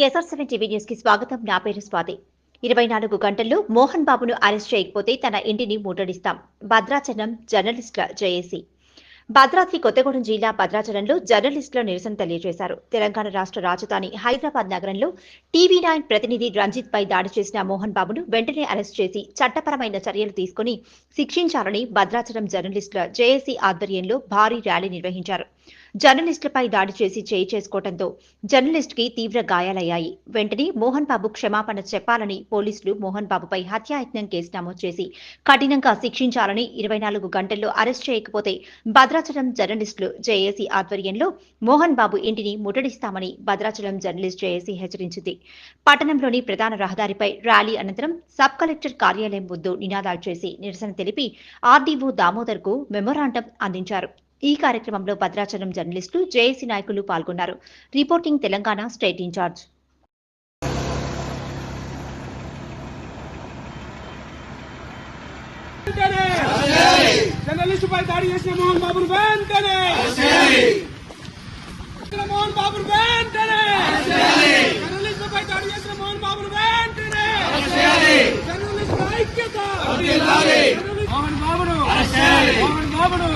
Kesar seven TV న్యూస్కి స్వాగతం. నా పేరు స్వాతి. ఇరవై నాలుగు గంటల్లో మోహన్ బాబును అరెస్ట్ చేయకపోతే తన ఇంటిని ముట్టడిస్తాం. భద్రాచలం జర్నలిస్టుల జేఏసీ. భద్రాద్రి కొత్తగూడెం జిల్లా భద్రాచలంలో జర్నలిస్టుల నిరసన తెలియజేశారు. తెలంగాణ రాష్ట్ర రాజధాని హైదరాబాద్ నగరంలో టీవీ నైన్ ప్రతినిధి రంజిత్ పై దాడి చేసిన మోహన్ బాబును వెంటనే అరెస్ట్ చేసి చట్టపరమైన చర్యలు తీసుకుని శిక్షించాలని భద్రాచలం జర్నలిస్టుల జేఏసీ ఆధ్వర్యంలో భారీ ర్యాలీ నిర్వహించారు. జర్నలిస్టులపై దాడి చేసి చేయి చేసుకోవడంతో జర్నలిస్ట్కి తీవ్ర గాయాలయ్యాయి. వెంటనే మోహన్ బాబు క్షమాపణ చెప్పాలని పోలీసులు మోహన్ బాబుపై హత్యాయత్నం కేసు నమోదు చేసి కఠినంగా శిక్షించాలని ఇరవై నాలుగు గంటల్లో అరెస్ట్ చేయకపోతే భద్రాచలం జర్నలిస్టులు జేఏసీ ఆధ్వర్యంలో మోహన్ బాబు ఇంటిని ముట్టడిస్తామని భద్రాచలం జర్నలిస్ట్ జేఏసీ హెచ్చరించింది. పట్టణంలోని ప్రధాన రహదారిపై ర్యాలీ అనంతరం సబ్ కలెక్టర్ కార్యాలయం ముందు నినాదాలు చేసి నిరసన తెలిపి ఆర్డీఓ దామోదర్కు మెమోరాండం అందించారు. ఈ కార్యక్రమంలో భద్రాచలం జర్నలిస్టులు జేఏసీ నాయకులు పాల్గొన్నారు. Reporting Telangana state incharge. Journalist పై దాడి చేసిన మోహన్ బాబును వెంటనే! మోహన్ బాబును వెంటనే! జర్నలిస్టు పై దాడి చేసిన మోహన్ బాబును వెంటనే! జర్నలిస్టు ఐక్యత! మోహన్ బాబును మోహన్ బాబును మోహన్ బాబును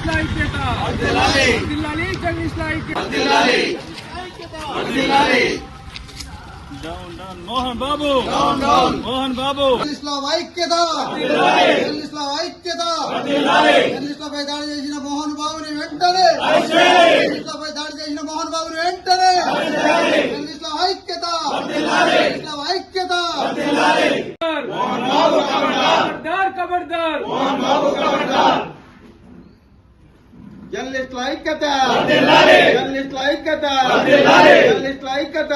జిల్లాని జర్నలిస్టుల ఐక్యత జిల్లాని జర్నలిస్టుల ఐక్యత డౌన్ డౌన్ మోహన్ బాబు మోహన్ బాబు జర్నలిస్టుల ఐక్యత జర్నలిస్టుల ఐక్యత జర్నలిస్టులపై దాడి చేసిన మోహన్ బాబుని వెంటనే జర్నలిస్టులపై దాడి చేసిన మోహన్ బాబుని వెంటనే జర్నలిస్టుల ఐక్యత జర్నలిస్టుల ఐక్యత ఖబర్దార్ ఖబర్దార్ జర్నలిస్టుల ఐక్యత. జర్నలిస్టుల ఐక్యత. జర్నలిస్టుల ఐక్యత.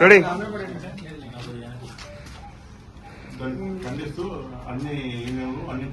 రెడీ దాన్ని ఖండిస్తూ అన్ని ఈమెయిల్లు అన్ని